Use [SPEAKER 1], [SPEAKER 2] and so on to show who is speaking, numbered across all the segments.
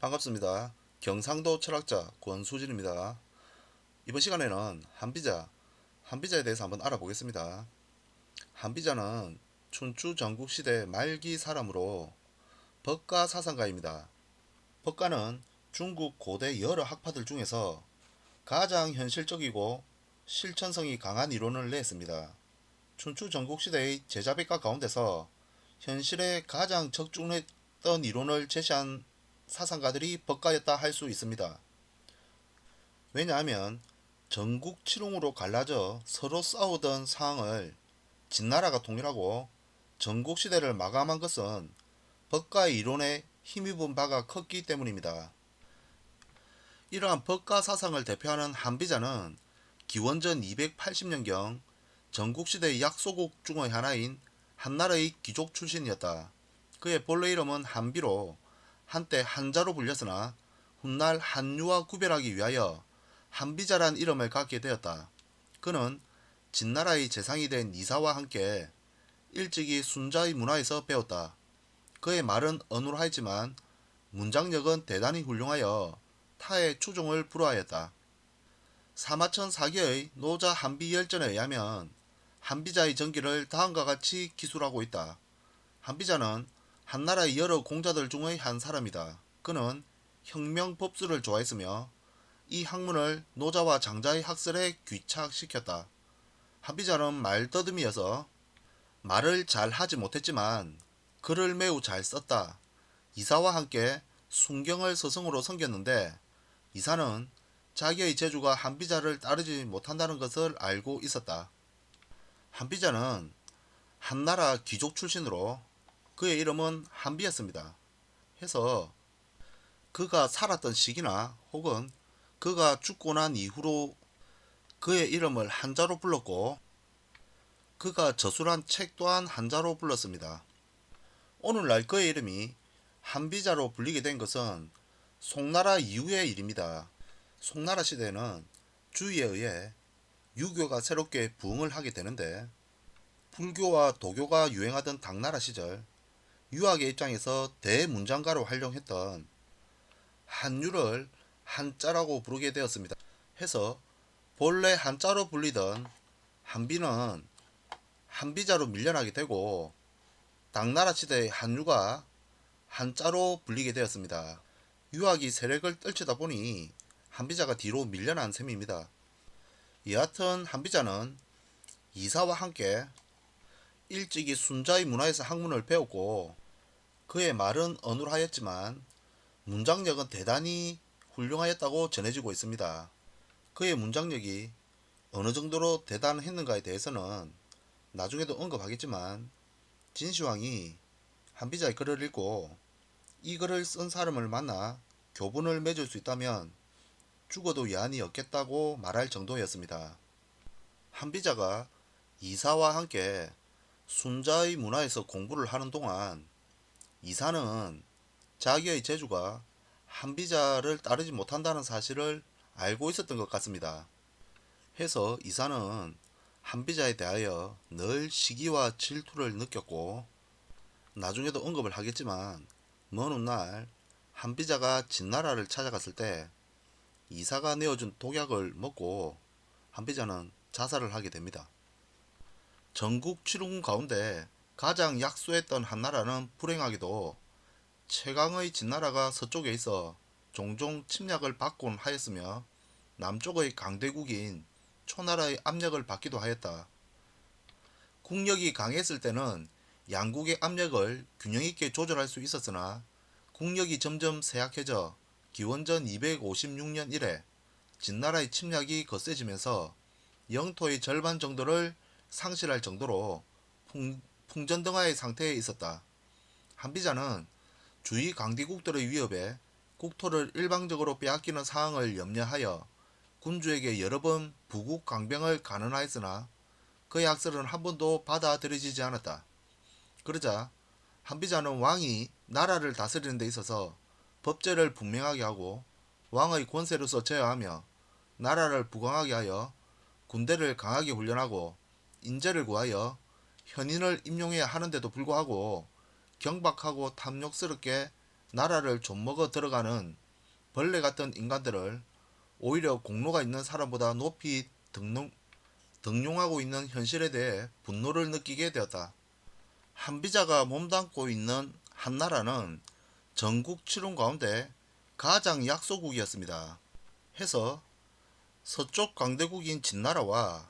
[SPEAKER 1] 반갑습니다. 경상도 철학자 권수진입니다. 이번 시간에는 한비자, 한비자에 대해서 한번 알아보겠습니다. 한비자는 춘추 전국시대 말기 사람으로 법가 사상가입니다. 법가는 중국 고대 여러 학파들 중에서 가장 현실적이고 실천성이 강한 이론을 냈습니다. 춘추 전국시대의 제자백가 가운데서 현실에 가장 적중했던 이론을 제시한 사상가들이 법가였다 할 수 있습니다. 왜냐하면 전국 칠흥으로 갈라져 서로 싸우던 상황을 진나라가 통일하고 전국 시대를 마감한 것은 법가의 이론에 힘입은 바가 컸기 때문입니다. 이러한 법가 사상을 대표하는 한비자는 기원전 280년경 전국시대의 약소국 중의 하나인 한나라의 귀족 출신이었다. 그의 본래 이름은 한비로 한때 한자로 불렸으나 훗날 한유와 구별하기 위하여 한비자란 이름을 갖게 되었다. 그는 진나라의 재상이 된 이사와 함께 일찍이 순자의 문화에서 배웠다. 그의 말은 어눌하였지만 문장력은 대단히 훌륭하여 타의 추종을 불허하였다. 사마천 사기의 노자 한비 열전에 의하면 한비자의 전기를 다음과 같이 기술하고 있다. 한비자는 한나라의 여러 공자들 중의 한 사람이다. 그는 혁명 법수를 좋아했으며 이 학문을 노자와 장자의 학설에 귀착시켰다. 한비자는 말더듬이어서 말을 잘 하지 못했지만 글을 매우 잘 썼다. 이사와 함께 순경을 서성으로 섬겼는데 이사는 자기의 재주가 한비자를 따르지 못한다는 것을 알고 있었다. 한비자는 한나라 귀족 출신으로 그의 이름은 한비였습니다. 해서 그가 살았던 시기나 혹은 그가 죽고 난 이후로 그의 이름을 한자로 불렀고 그가 저술한 책 또한 한자로 불렀습니다. 오늘날 그의 이름이 한비자로 불리게 된 것은 송나라 이후의 일입니다. 송나라 시대에는 주의에 의해 유교가 새롭게 부흥을 하게 되는데 불교와 도교가 유행하던 당나라 시절 유학의 입장에서 대문장가로 활용했던 한유를 한자라고 부르게 되었습니다. 해서 본래 한자로 불리던 한비는 한비자로 밀려나게 되고 당나라 시대의 한유가 한자로 불리게 되었습니다. 유학이 세력을 떨치다 보니 한비자가 뒤로 밀려난 셈입니다. 여하튼 한비자는 이사와 함께 일찍이 순자의 문화에서 학문을 배웠고 그의 말은 어눌하였지만 문장력은 대단히 훌륭하였다고 전해지고 있습니다. 그의 문장력이 어느 정도로 대단했는가에 대해서는 나중에도 언급하겠지만 진시황이 한비자의 글을 읽고 이 글을 쓴 사람을 만나 교분을 맺을 수 있다면 죽어도 여한이 없겠다고 말할 정도였습니다. 한비자가 이사와 함께 순자의 문화에서 공부를 하는 동안 이사는 자기의 재주가 한비자를 따르지 못한다는 사실을 알고 있었던 것 같습니다. 해서 이사는 한비자에 대하여 늘 시기와 질투를 느꼈고 나중에도 언급을 하겠지만 먼 훗날 한비자가 진나라를 찾아갔을 때 이사가 내어준 독약을 먹고 한비자는 자살을 하게 됩니다. 전국 칠흥 가운데 가장 약소했던 한나라는 불행하게도 최강의 진나라가 서쪽에 있어 종종 침략을 받곤 하였으며 남쪽의 강대국인 초나라의 압력을 받기도 하였다. 국력이 강했을 때는 양국의 압력을 균형 있게 조절할 수 있었으나 국력이 점점 쇠약해져 기원전 256년 이래 진나라의 침략이 거세지면서 영토의 절반 정도를 상실할 정도로 풍, 풍전등화의 상태에 있었다. 한비자는 주위 강대국들의 위협에 국토를 일방적으로 빼앗기는 상황을 염려하여 군주에게 여러 번 부국 강병을 간언하였으나 그의 학설은 한 번도 받아들여지지 않았다. 그러자 한비자는 왕이 나라를 다스리는 데 있어서 법제를 분명하게 하고 왕의 권세로서 제어하며 나라를 부강하게 하여 군대를 강하게 훈련하고 인재를 구하여 현인을 임용해야 하는데도 불구하고 경박하고 탐욕스럽게 나라를 좀먹어 들어가는 벌레 같은 인간들을 오히려 공로가 있는 사람보다 높이 등록, 등용하고 있는 현실에 대해 분노를 느끼게 되었다. 한비자가 몸담고 있는 한나라는 전국 칠흥 가운데 가장 약소국이었습니다. 해서 서쪽 강대국인 진나라와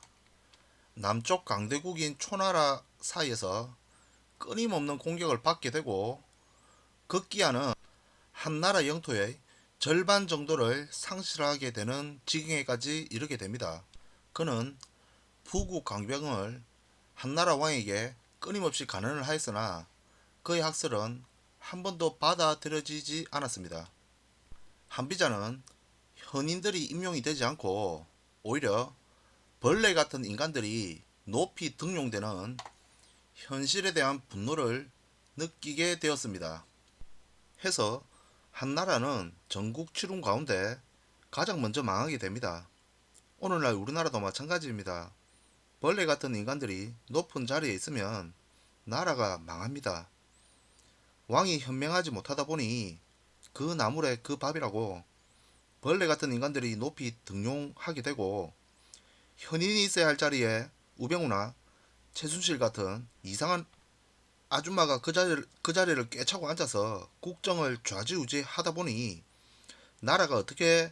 [SPEAKER 1] 남쪽 강대국인 초나라 사이에서 끊임없는 공격을 받게 되고 극기야는 한 나라 영토의 절반 정도를 상실하게 되는 지경에까지 이르게 됩니다. 그는 부국 강병을 한나라 왕에게 끊임없이 간언을 하였으나 그의 학설은 한 번도 받아들여지지 않았습니다. 한비자는 현인들이 임용이 되지 않고 오히려 벌레 같은 인간들이 높이 등용되는 현실에 대한 분노를 느끼게 되었습니다. 해서 한나라는 전국 칠흥 가운데 가장 먼저 망하게 됩니다. 오늘날 우리나라도 마찬가지입니다. 벌레 같은 인간들이 높은 자리에 있으면 나라가 망합니다. 왕이 현명하지 못하다 보니 그 나물에 그 밥이라고 벌레 같은 인간들이 높이 등용하게 되고 현인이 있어야 할 자리에 우병우나 최순실 같은 이상한 아줌마가 그 자리를, 그 자리를 꿰차고 앉아서 국정을 좌지우지 하다 보니 나라가 어떻게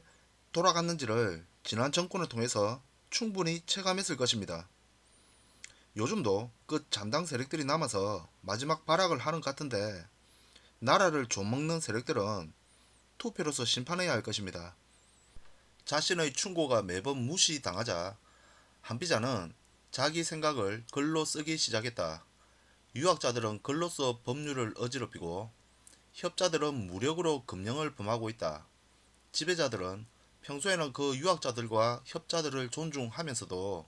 [SPEAKER 1] 돌아갔는지를 지난 정권을 통해서 충분히 체감했을 것입니다. 요즘도 그 잠당 세력들이 남아서 마지막 발악을 하는 것 같은데 나라를 좀먹는 세력들은 투표로서 심판해야 할 것입니다. 자신의 충고가 매번 무시당하자 한비자는 자기 생각을 글로 쓰기 시작했다. 유학자들은 글로써 법률을 어지럽히고 협자들은 무력으로 금령을 범하고 있다. 지배자들은 평소에는 그 유학자들과 협자들을 존중하면서도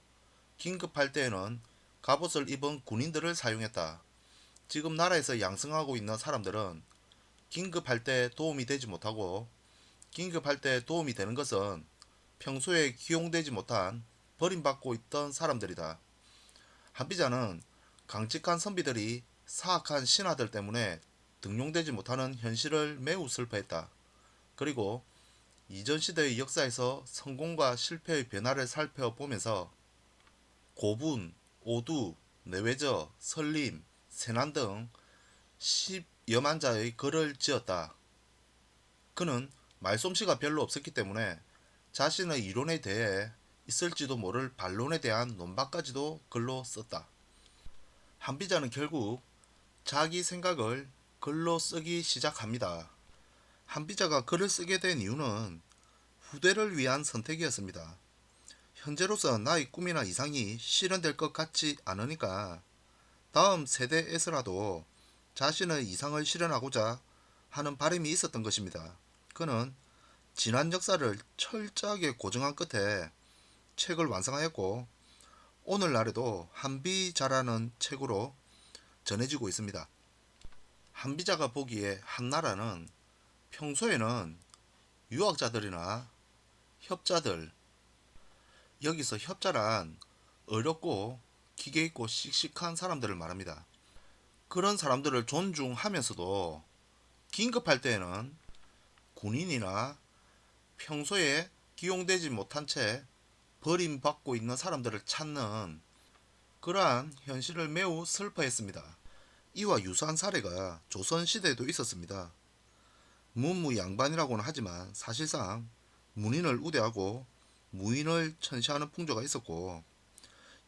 [SPEAKER 1] 긴급할 때에는 갑옷을 입은 군인들을 사용했다. 지금 나라에서 양성하고 있는 사람들은 긴급할 때 도움이 되지 못하고 긴급할 때 도움이 되는 것은 평소에 기용되지 못한 버림받고 있던 사람들이다. 한비자는 강직한 선비들이 사악한 신하들 때문에 등용되지 못하는 현실을 매우 슬퍼했다. 그리고 이전 시대의 역사에서 성공과 실패의 변화를 살펴보면서 고분, 오두, 내외저, 설림, 세난 등 10여만 자의 글을 지었다. 그는 말솜씨가 별로 없었기 때문에 자신의 이론에 대해 있을지도 모를 반론에 대한 논박까지도 글로 썼다. 한비자는 결국 자기 생각을 글로 쓰기 시작합니다. 한비자가 글을 쓰게 된 이유는 후대를 위한 선택이었습니다. 현재로서 나의 꿈이나 이상이 실현될 것 같지 않으니까 다음 세대에서라도 자신의 이상을 실현하고자 하는 바람이 있었던 것입니다. 그는 지난 역사를 철저하게 고정한 끝에 책을 완성하였고 오늘날에도 한비자라는 책으로 전해지고 있습니다. 한비자가 보기에 한나라는 평소에는 유학자들이나 협자들 여기서 협자란 어렵고 기계 있고 씩씩한 사람들을 말합니다. 그런 사람들을 존중하면서도 긴급할 때에는 군인이나 평소에 기용되지 못한 채 버림받고 있는 사람들을 찾는 그러한 현실을 매우 슬퍼했습니다. 이와 유사한 사례가 조선시대에도 있었습니다. 문무양반이라고는 하지만 사실상 문인을 우대하고 무인을 천시하는 풍조가 있었고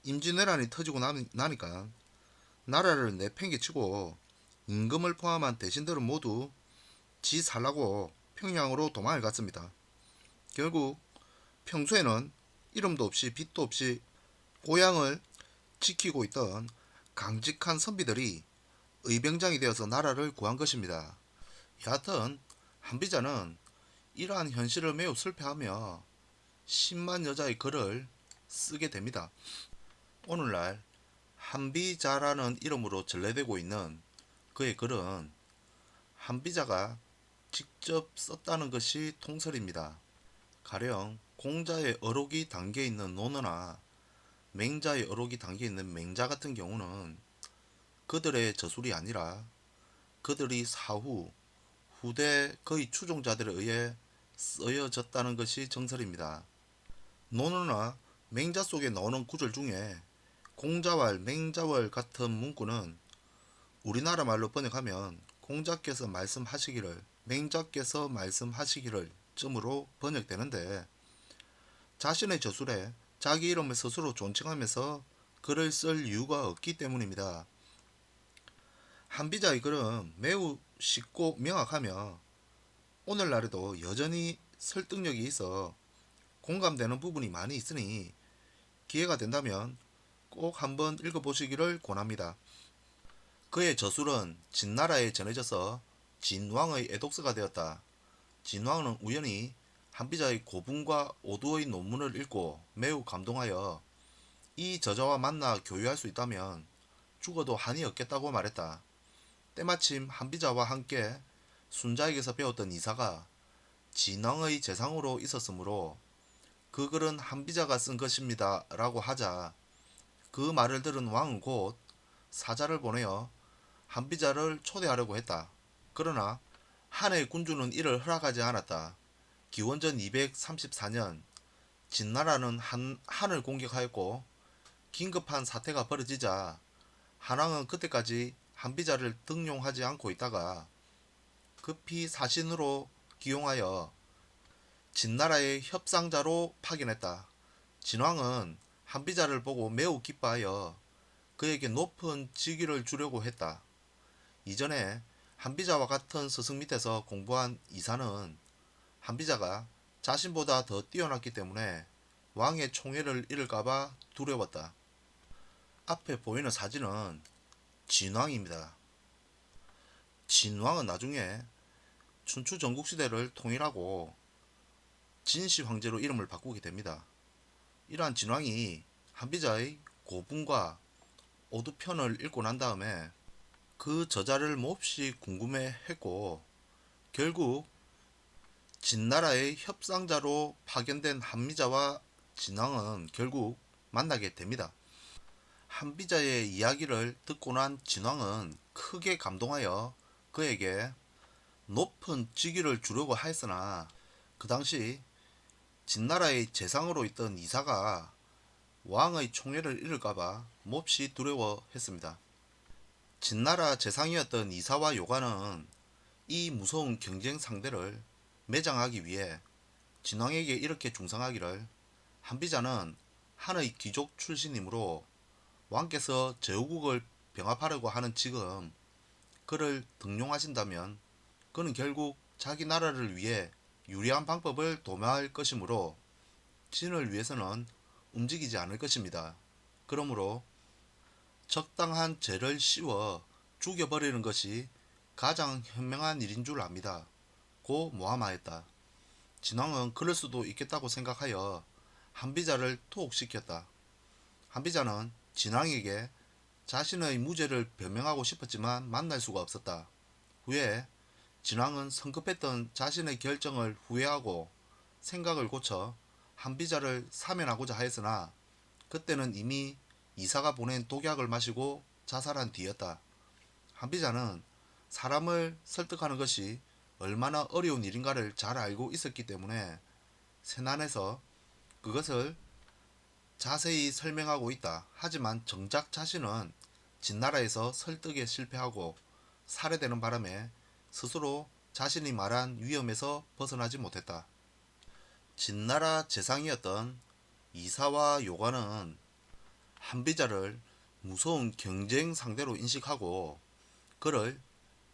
[SPEAKER 1] 임진왜란이 터지고 나니까 나라를 내팽개치고 임금을 포함한 대신들은 모두 지 살라고 평양으로 도망을 갔습니다. 결국 평소에는 이름도 없이 빛도 없이 고향을 지키고 있던 강직한 선비들이 의병장이 되어서 나라를 구한 것입니다. 여하튼 한비자는 이러한 현실을 매우 슬퍼하며 10만 여자의 글을 쓰게 됩니다. 오늘날 한비자라는 이름으로 전래되고 있는 그의 글은 한비자가 직접 썼다는 것이 통설입니다. 가령 공자의 어록이 담겨 있는 논어나 맹자의 어록이 담겨 있는 맹자 같은 경우는 그들의 저술이 아니라 그들이 사후 후대 거의 추종자들에 의해 쓰여졌다는 것이 정설입니다. 논어나 맹자 속에 나오는 구절 중에 공자왈, 맹자월 같은 문구는 우리나라 말로 번역하면 공자께서 말씀하시기를, 맹자께서 말씀하시기를 쯤으로 번역되는데 자신의 저술에 자기 이름을 스스로 존칭하면서 글을 쓸 이유가 없기 때문입니다. 한비자의 글은 매우 쉽고 명확하며 오늘날에도 여전히 설득력이 있어 공감되는 부분이 많이 있으니 기회가 된다면 꼭 한번 읽어보시기를 권합니다. 그의 저술은 진나라에 전해져서 진왕의 애독서가 되었다. 진왕은 우연히 한비자의 고분과 오두의 논문을 읽고 매우 감동하여 이 저자와 만나 교류할 수 있다면 죽어도 한이 없겠다고 말했다. 때마침 한비자와 함께 순자에게서 배웠던 이사가 진왕의 재상으로 있었으므로 그 글은 한비자가 쓴 것입니다. 라고 하자 그 말을 들은 왕은 곧 사자를 보내어 한비자를 초대하려고 했다. 그러나 한의 군주는 이를 허락하지 않았다. 기원전 234년 진나라는 한, 한을 공격하였고 긴급한 사태가 벌어지자 한왕은 그때까지 한비자를 등용하지 않고 있다가 급히 사신으로 기용하여 진나라의 협상자로 파견했다. 진왕은 한비자를 보고 매우 기뻐하여 그에게 높은 직위를 주려고 했다. 이전에 한비자와 같은 스승 밑에서 공부한 이사는 한비자가 자신보다 더 뛰어났기 때문에 왕의 총애를 잃을까봐 두려웠다. 앞에 보이는 사진은 진왕입니다. 진왕은 나중에 춘추 전국시대를 통일하고 진시 황제로 이름을 바꾸게 됩니다. 이러한 진왕이 한비자의 고분과 오두편을 읽고 난 다음에 그 저자를 몹시 궁금해했고 결국 진나라의 협상자로 파견된 한미자와 진왕은 결국 만나게 됩니다. 한비자의 이야기를 듣고 난 진왕은 크게 감동하여 그에게 높은 직위를 주려고 하였으나 그 당시 진나라의 재상으로 있던 이사가 왕의 총애를 잃을까봐 몹시 두려워했습니다. 진나라 재상이었던 이사와 요관은 이 무서운 경쟁 상대를 매장하기 위해 진왕에게 이렇게 중상하기를 한비자는 한의 귀족 출신이므로 왕께서 제후국을 병합하려고 하는 지금 그를 등용하신다면 그는 결국 자기 나라를 위해 유리한 방법을 도모할 것이므로 진을 위해서는 움직이지 않을 것입니다. 그러므로 적당한 죄를 씌워 죽여버리는 것이 가장 현명한 일인 줄 압니다. 고 모함하였다. 진왕은 그럴 수도 있겠다고 생각하여 한비자를 투옥시켰다. 한비자는 진왕에게 자신의 무죄를 변명하고 싶었지만 만날 수가 없었다. 후에 진왕은 성급했던 자신의 결정을 후회하고 생각을 고쳐 한비자를 사면하고자 하였으나 그때는 이미 이사가 보낸 독약을 마시고 자살한 뒤였다. 한비자는 사람을 설득하는 것이 얼마나 어려운 일인가를 잘 알고 있었기 때문에 세난에서 그것을 자세히 설명하고 있다. 하지만 정작 자신은 진나라에서 설득에 실패하고 살해되는 바람에 스스로 자신이 말한 위험에서 벗어나지 못했다. 진나라 재상이었던 이사와 요관은 한비자를 무서운 경쟁 상대로 인식하고 그를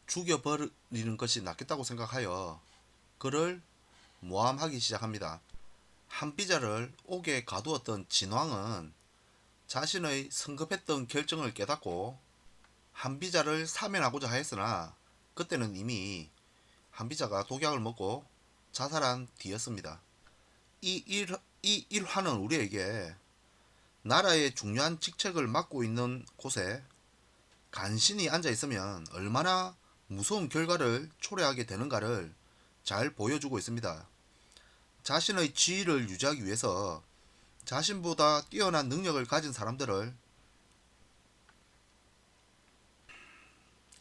[SPEAKER 1] 죽여버리는 것이 낫겠다고 생각하여 그를 모함하기 시작합니다. 한비자를 옥에 가두었던 진왕은 자신의 성급했던 결정을 깨닫고 한비자를 사면하고자 하였으나 그때는 이미 한비자가 독약을 먹고 자살한 뒤였습니다. 이, 일, 이 일화는 우리에게 나라의 중요한 직책을 맡고 있는 곳에 간신히 앉아 있으면 얼마나 무서운 결과를 초래하게 되는가를 잘 보여주고 있습니다. 자신의 지위를 유지하기 위해서 자신보다 뛰어난 능력을 가진 사람들을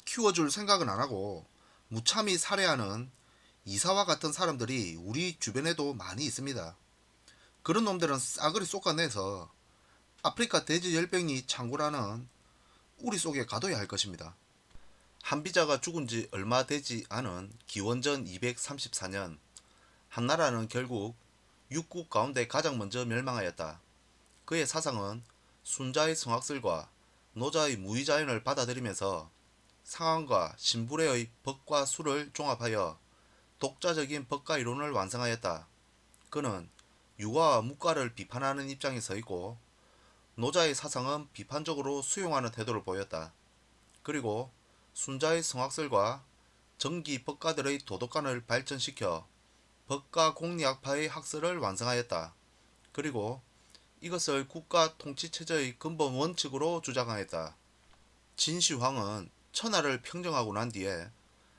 [SPEAKER 1] 키워줄 생각은 안 하고 무참히 살해하는 이사와 같은 사람들이 우리 주변에도 많이 있습니다. 그런 놈들은 싸그리 쏟아내서 아프리카 돼지 열병이 창궐하는 우리 속에 가둬야 할 것입니다. 한비자가 죽은 지 얼마 되지 않은 기원전 234년 한나라는 결국 육국 가운데 가장 먼저 멸망하였다. 그의 사상은 순자의 성악설과 노자의 무의자연을 받아들이면서 상황과 신불회의 법과 수를 종합하여 독자적인 법과 이론을 완성하였다. 그는 유가와 무가를 비판하는 입장에 서 있고 노자의 사상은 비판적으로 수용하는 태도를 보였다. 그리고 순자의 성악설과 정기 법가들의 도덕관을 발전시켜 법가 공리학파의 학설을 완성하였다. 그리고 이것을 국가 통치 체제의 근본 원칙으로 주장하였다. 진시황은 천하를 평정하고 난 뒤에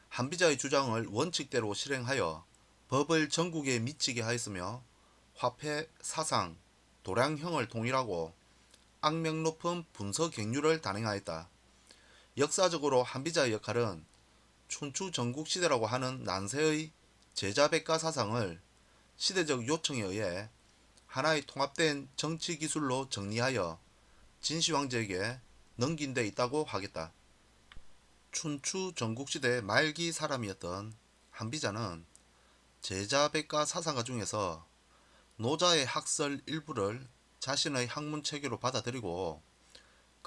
[SPEAKER 1] 한비자의 주장을 원칙대로 실행하여 법을 전국에 미치게 하였으며 화폐, 사상, 도량형을 통일하고 악명 높은 분서 갱류를 단행하였다. 역사적으로 한비자의 역할은 춘추 전국시대라고 하는 난세의 제자백가 사상을 시대적 요청에 의해 하나의 통합된 정치 기술로 정리하여 진시황제에게 넘긴 데 있다고 하겠다. 춘추 전국시대 말기 사람이었던 한비자는 제자백가 사상가 중에서 노자의 학설 일부를 자신의 학문 체계로 받아들이고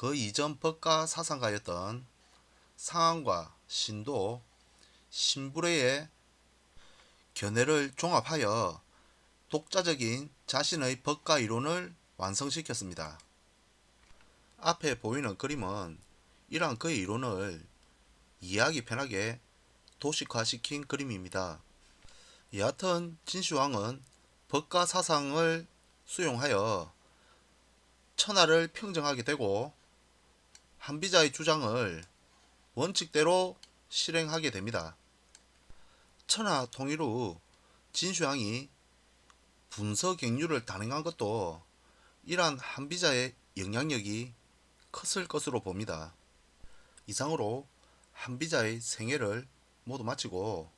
[SPEAKER 1] 그 이전 법가 사상가였던 상황과 신도, 신불회의 견해를 종합하여 독자적인 자신의 법가 이론을 완성시켰습니다. 앞에 보이는 그림은 이러한 그의 이론을 이해하기 편하게 도식화시킨 그림입니다. 여하튼 진시황은 법가 사상을 수용하여 천하를 평정하게 되고 한비자의 주장을 원칙대로 실행하게 됩니다. 천하 통일 후 진슈양이 분서갱류를 단행한 것도 이러한 한비자의 영향력이 컸을 것으로 봅니다. 이상으로 한비자의 생애를 모두 마치고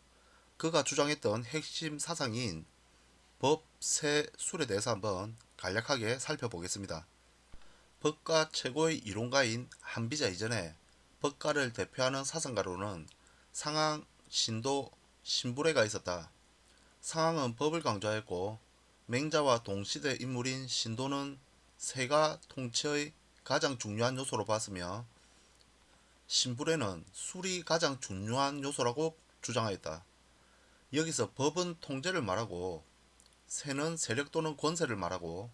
[SPEAKER 1] 그가 주장했던 핵심 사상인 법, 세, 술에 대해서 한번 간략하게 살펴보겠습니다. 법가 최고의 이론가인 한비자 이전에 법가를 대표하는 사상가로는 상황, 신도, 신불회가 있었다. 상황은 법을 강조하였고 맹자와 동시대 인물인 신도는 세가 통치의 가장 중요한 요소로 봤으며 신불회는 술이 가장 중요한 요소라고 주장하였다. 여기서 법은 통제를 말하고 새는 세력 또는 권세를 말하고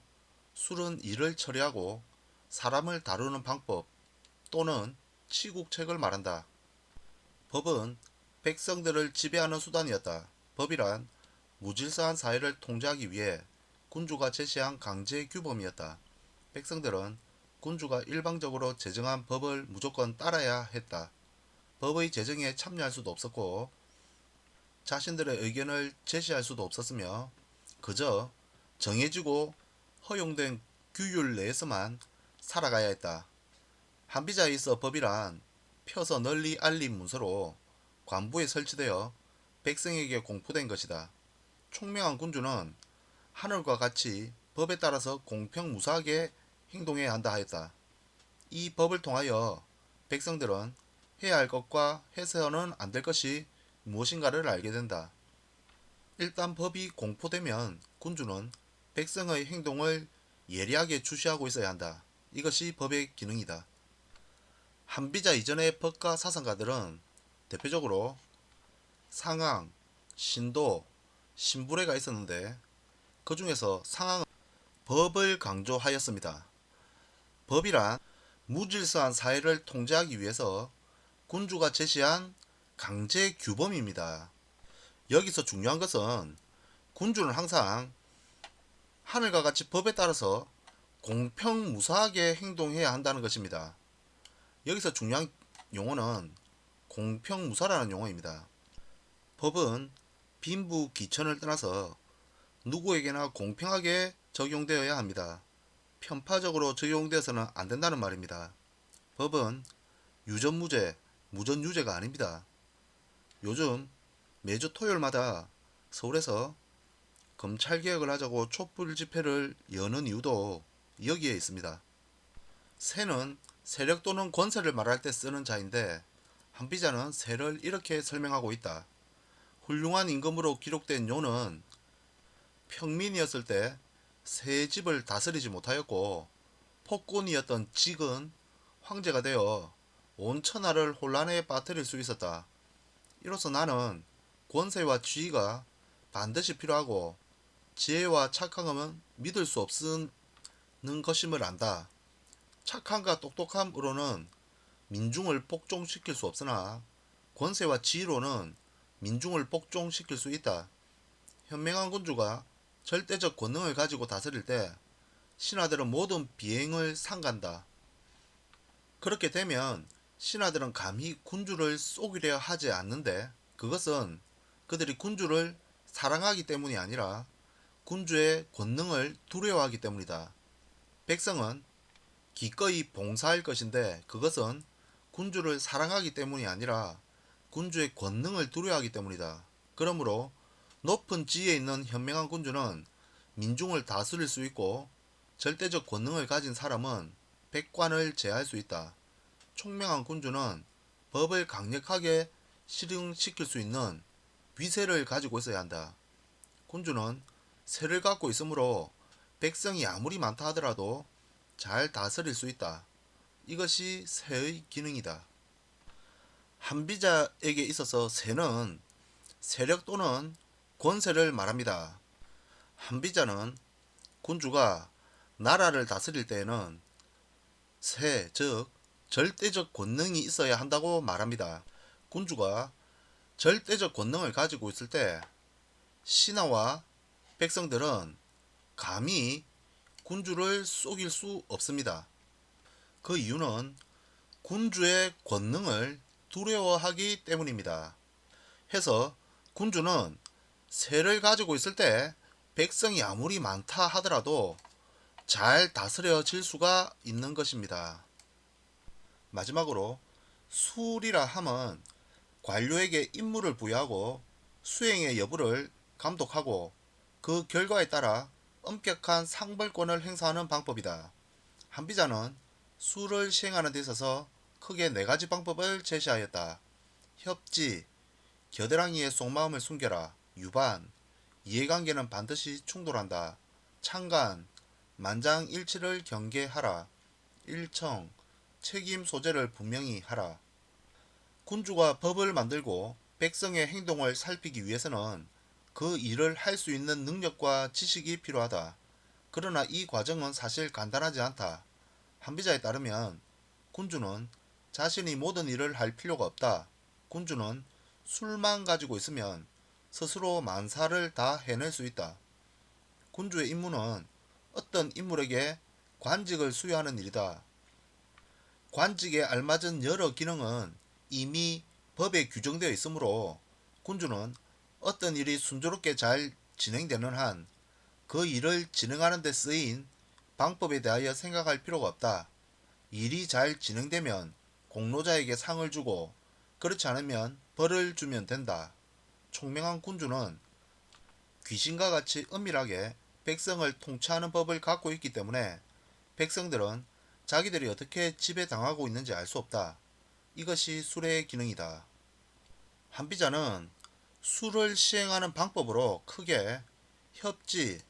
[SPEAKER 1] 술은 일을 처리하고 사람을 다루는 방법 또는 치국책을 말한다. 법은 백성들을 지배하는 수단이었다. 법이란 무질서한 사회를 통제하기 위해 군주가 제시한 강제 규범이었다. 백성들은 군주가 일방적으로 제정한 법을 무조건 따라야 했다. 법의 제정에 참여할 수도 없었고 자신들의 의견을 제시할 수도 없었으며 그저 정해지고 허용된 규율 내에서만 살아가야 했다. 한비자에 있어 법이란 펴서 널리 알린 문서로 관부에 설치되어 백성에게 공포된 것이다. 총명한 군주는 하늘과 같이 법에 따라서 공평무사하게 행동해야 한다 하였다. 이 법을 통하여 백성들은 해야 할 것과 해서는 안 될 것이 무엇인가를 알게 된다. 일단 법이 공포되면 군주는 백성의 행동을 예리하게 주시하고 있어야 한다. 이것이 법의 기능이다. 한비자 이전의 법과 사상가들은 대표적으로 상황, 신도, 신불회가 있었는데 그 중에서 상황은 법을 강조하였습니다. 법이란 무질서한 사회를 통제하기 위해서 군주가 제시한 강제 규범입니다. 여기서 중요한 것은 군주는 항상 하늘과 같이 법에 따라서 공평무사하게 행동해야 한다는 것입니다. 여기서 중요한 용어는 공평무사라는 용어입니다. 법은 빈부 기천을 떠나서 누구에게나 공평하게 적용되어야 합니다. 편파적으로 적용되어서는 안 된다는 말입니다. 법은 유전무죄, 무전유죄가 아닙니다. 요즘 매주 토요일마다 서울에서 검찰 개혁을 하자고 촛불 집회를 여는 이유도 여기에 있습니다. 새는 세력 또는 권세를 말할 때 쓰는 자인데 한비자는 새를 이렇게 설명하고 있다. 훌륭한 임금으로 기록된 요는 평민이었을 때새 집을 다스리지 못하였고 폭군이었던 직은 황제가 되어 온 천하를 혼란에 빠뜨릴 수 있었다. 이로써 나는 권세와 지위가 반드시 필요하고 지혜와 착함은 믿을 수 없 는 것임을 안다. 착함과 똑똑함으로는 민중을 복종시킬 수 없으나 권세와 지위로는 민중을 복종시킬 수 있다. 현명한 군주가 절대적 권능을 가지고 다스릴 때 신하들은 모든 비행을 상간다. 그렇게 되면 신하들은 감히 군주를 속이려 하지 않는데 그것은 그들이 군주를 사랑하기 때문이 아니라 군주의 권능을 두려워하기 때문이다. 백성은 기꺼이 봉사할 것인데 그것은 군주를 사랑하기 때문이 아니라 군주의 권능을 두려워하기 때문이다. 그러므로 높은 지위에 있는 현명한 군주는 민중을 다스릴 수 있고 절대적 권능을 가진 사람은 백관을 제할 수 있다. 총명한 군주는 법을 강력하게 실행시킬 수 있는 위세를 가지고 있어야 한다. 군주는 세를 갖고 있으므로 백성이 아무리 많다 하더라도 잘 다스릴 수 있다. 이것이 세의 기능이다. 한비자에게 있어서 세는 세력 또는 권세를 말합니다. 한비자는 군주가 나라를 다스릴 때에는 세, 즉 절대적 권능이 있어야 한다고 말합니다. 군주가 절대적 권능을 가지고 있을 때 신하와 백성들은 감히 군주를 속일 수 없습니다. 그 이유는 군주의 권능을 두려워하기 때문입니다. 해서 군주는 세를 가지고 있을 때 백성이 아무리 많다 하더라도 잘 다스려질 수가 있는 것입니다. 마지막으로 수리라 함은 관료에게 임무를 부여하고 수행의 여부를 감독하고 그 결과에 따라 엄격한 상벌권을 행사하는 방법이다. 한비자는 수를 시행하는 데 있어서 크게 네 가지 방법을 제시하였다. 협지, 겨드랑이의 속마음을 숨겨라. 유반, 이해관계는 반드시 충돌한다. 창간, 만장일치를 경계하라. 일청, 책임 소재를 분명히 하라. 군주가 법을 만들고 백성의 행동을 살피기 위해서는 그 일을 할 수 있는 능력과 지식이 필요하다. 그러나 이 과정은 사실 간단하지 않다. 한비자에 따르면 군주는 자신이 모든 일을 할 필요가 없다. 군주는 술만 가지고 있으면 스스로 만사를 다 해낼 수 있다. 군주의 임무는 어떤 인물에게 관직을 수여하는 일이다. 관직에 알맞은 여러 기능은 이미 법에 규정되어 있으므로 군주는 어떤 일이 순조롭게 잘 진행되는 한 그 일을 진행하는 데 쓰인 방법에 대하여 생각할 필요가 없다. 일이 잘 진행되면 공로자에게 상을 주고 그렇지 않으면 벌을 주면 된다. 총명한 군주는 귀신과 같이 은밀하게 백성을 통치하는 법을 갖고 있기 때문에 백성들은 자기들이 어떻게 지배당하고 있는지 알 수 없다. 이것이 술의 기능이다. 한비자는 술을 시행하는 방법으로 크게 협지,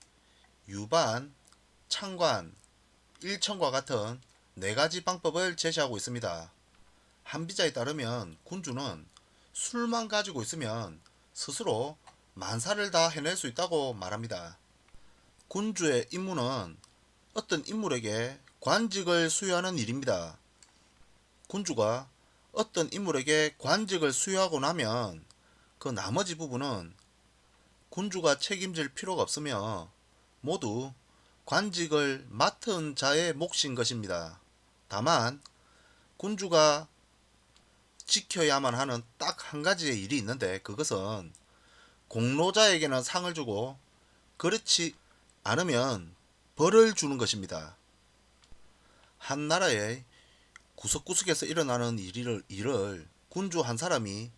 [SPEAKER 1] 유반, 창관, 일청과 같은 네 가지 방법을 제시하고 있습니다. 한비자에 따르면 군주는 술만 가지고 있으면 스스로 만사를 다 해낼 수 있다고 말합니다. 군주의 임무는 어떤 인물에게 관직을 수여하는 일입니다. 군주가 어떤 인물에게 관직을 수여하고 나면 그 나머지 부분은 군주가 책임질 필요가 없으며 모두 관직을 맡은 자의 몫인 것입니다. 다만 군주가 지켜야만 하는 딱 한 가지의 일이 있는데 그것은 공로자에게는 상을 주고 그렇지 않으면 벌을 주는 것입니다. 한 나라의 구석구석에서 일어나는 일을, 일을 군주 한 사람이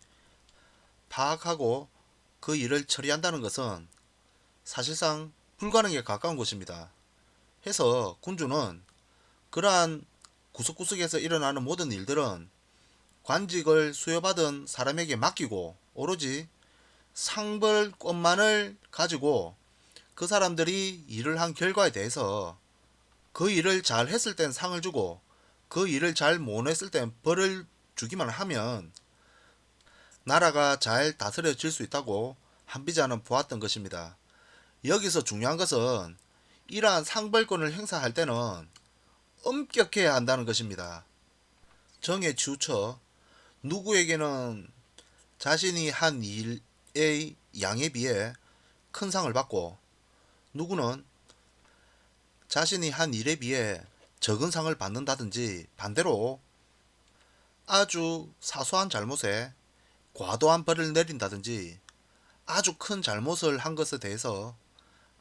[SPEAKER 1] 파악하고 그 일을 처리한다는 것은 사실상 불가능에 가까운 것입니다. 해서 군주는 그러한 구석구석에서 일어나는 모든 일들은 관직을 수여받은 사람에게 맡기고 오로지 상벌권만을 가지고 그 사람들이 일을 한 결과에 대해서 그 일을 잘 했을 땐 상을 주고 그 일을 잘 못했을 땐 벌을 주기만 하면 나라가 잘 다스려질 수 있다고 한비자는 보았던 것입니다. 여기서 중요한 것은 이러한 상벌권을 행사할 때는 엄격해야 한다는 것입니다. 정에 치우쳐 누구에게는 자신이 한 일의 양에 비해 큰 상을 받고 누구는 자신이 한 일에 비해 적은 상을 받는다든지 반대로 아주 사소한 잘못에 과도한 벌을 내린다든지 아주 큰 잘못을 한 것에 대해서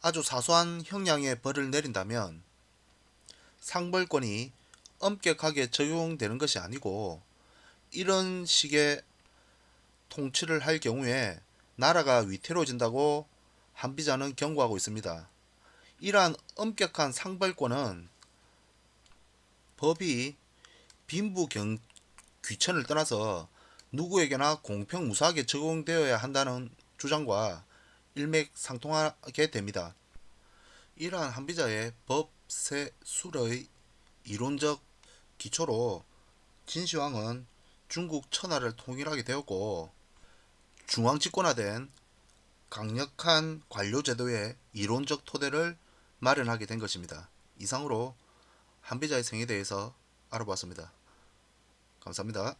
[SPEAKER 1] 아주 사소한 형량의 벌을 내린다면 상벌권이 엄격하게 적용되는 것이 아니고 이런 식의 통치를 할 경우에 나라가 위태로워진다고 한비자는 경고하고 있습니다. 이러한 엄격한 상벌권은 법이 빈부 경 귀천을 떠나서 누구에게나 공평무사하게 적용되어야 한다는 주장과 일맥상통하게 됩니다. 이러한 한비자의 법세술의 이론적 기초로 진시황은 중국 천하를 통일하게 되었고 중앙 집권화된 강력한 관료제도의 이론적 토대를 마련하게 된 것입니다. 이상으로 한비자의 생에 대해서 알아보았습니다. 감사합니다.